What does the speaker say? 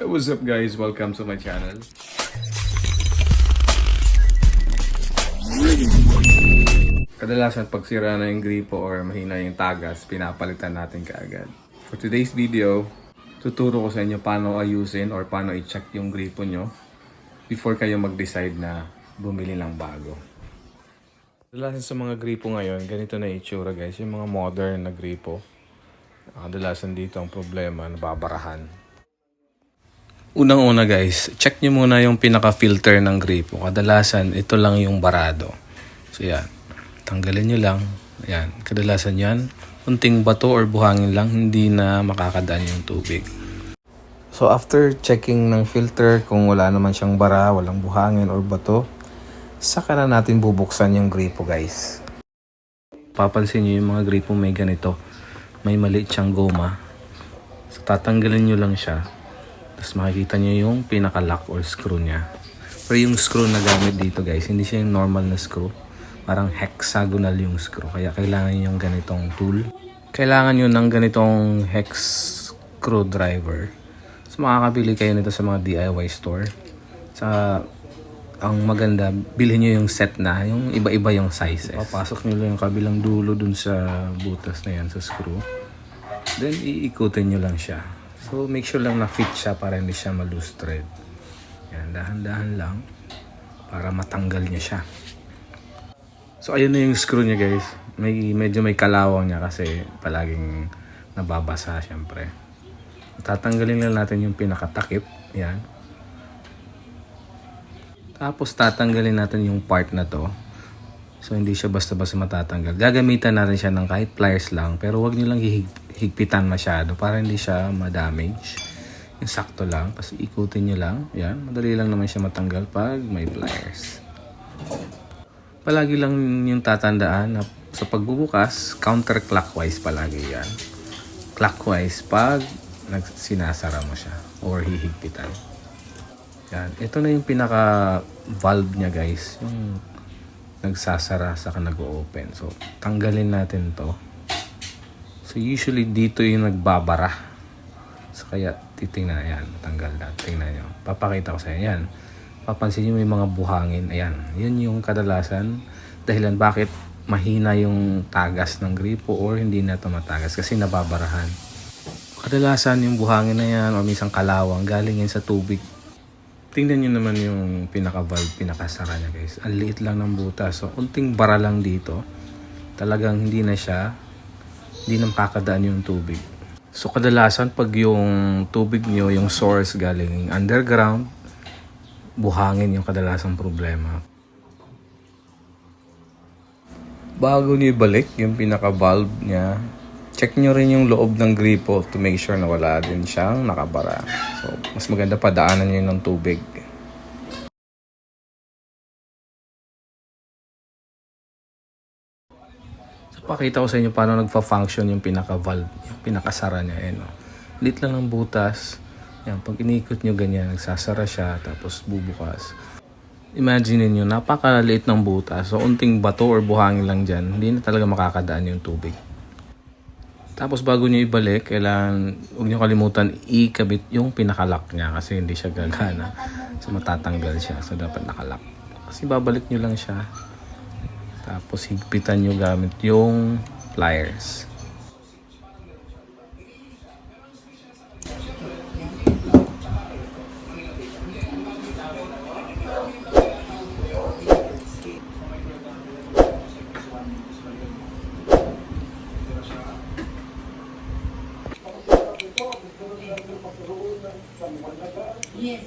What's up guys? Welcome to my channel. Kadalasan pag sira na yung gripo or mahina yung tagas, pinapalitan natin kaagad. For today's video, tuturo ko sa inyo paano ayusin or paano i-check yung gripo nyo before kayo mag-decide na bumili ng bago. Kadalasan sa mga gripo ngayon, ganito na itsura guys, yung mga modern na gripo. Kadalasan dito ang problema, nababarahan. Unang-una guys, check nyo muna yung pinaka-filter ng gripo. Kadalasan, ito lang yung barado. So yan, tanggalin nyo lang. Yan, kadalasan yan, unting bato or buhangin lang, hindi na makakadaan yung tubig. So after checking ng filter, kung wala naman siyang bara, walang buhangin or bato, saka na natin bubuksan yung gripo guys. Papansin nyo yung mga gripo may ganito. May maliit siyang goma. So tatanggalin nyo lang siya. Tapos makikita nyo yung pinaka-lock or screw niya. Pero yung screw na gamit dito guys, hindi siya yung normal na screw. Parang hexagonal yung screw. Kaya kailangan yung ganitong tool. Kailangan nyo ng ganitong hex screwdriver. So makakabili kayo nito sa mga DIY store. Sa ang maganda, bilhin nyo yung set na, yung iba-iba yung sizes. Papasok nyo lang yung kabilang dulo dun sa butas na yan, sa screw. Then, iikutin nyo lang siya. So, make sure lang na fit siya para hindi siya ma-loose thread. Yan, dahan-dahan lang para matanggal niya siya. So, ayun na yung screw niya guys. May, medyo may kalawang niya kasi palaging nababasa syempre. Tatanggalin lang natin yung pinakatakip. Yan. Tapos tatanggalin natin yung part na to. So hindi siya basta-basta matatanggal. Gagamitan natin siya ng kahit pliers lang. Pero wag niyo lang hihig- higpitan masyado para hindi siya ma-damage. Yung sakto lang. Kasi ikutin niyo lang. Yan. Madali lang naman siya matanggal pag may pliers. Palagi lang yung tatandaan na sa pagbubukas, counterclockwise palagi yan. Clockwise pag sinasara mo siya or hihigpitan. Yan. Ito na yung pinaka valve niya guys. Yung nagsasara sa nag-open. So, tanggalin natin to. So, usually dito yung nagbabara. So, kaya titingnan. Ayan, tanggal na. Tingnan nyo. Papakita ko sa inyo. Yan. Papansin nyo may mga buhangin. Ayan. Yun yung kadalasan. Dahilan bakit mahina yung tagas ng gripo or hindi na ito matagas kasi nababarahan. Kadalasan yung buhangin na yan o minsan kalawang galing yan sa tubig Tingnan nyo naman yung pinaka-valve, pinakasara niya guys. Ang liit lang ng butas. So, unting bara lang dito. Talagang hindi na siya, hindi na makakadaan yung tubig. So, kadalasan pag yung tubig nyo, yung source galing underground, buhangin yung kadalasang problema. Bago nyo ibalik yung pinaka-valve niya, check nyo rin yung loob ng gripo to make sure na wala din siyang nakabara. So, mas maganda pa daanan nyo ng tubig. Pakita ko sa inyo paano nagfa-function yung pinaka-valve, yung pinakasara niya. Ayan, oh. Lit lang ng butas. Yan, pag inikot nyo ganyan, nagsasara siya, tapos bubukas. Imagine niyo napakaliit ng butas. So, unting bato or buhangin lang dyan, hindi na talaga makakadaan yung tubig. Tapos bago nyo ibalik, kailangan, huwag nyo kalimutan ikabit yung pinakalock niya kasi hindi siya gagana. So matatanggal siya. So dapat nakalock. Kasi babalik nyo lang siya. Tapos higpitan nyo gamit yung pliers. Yes.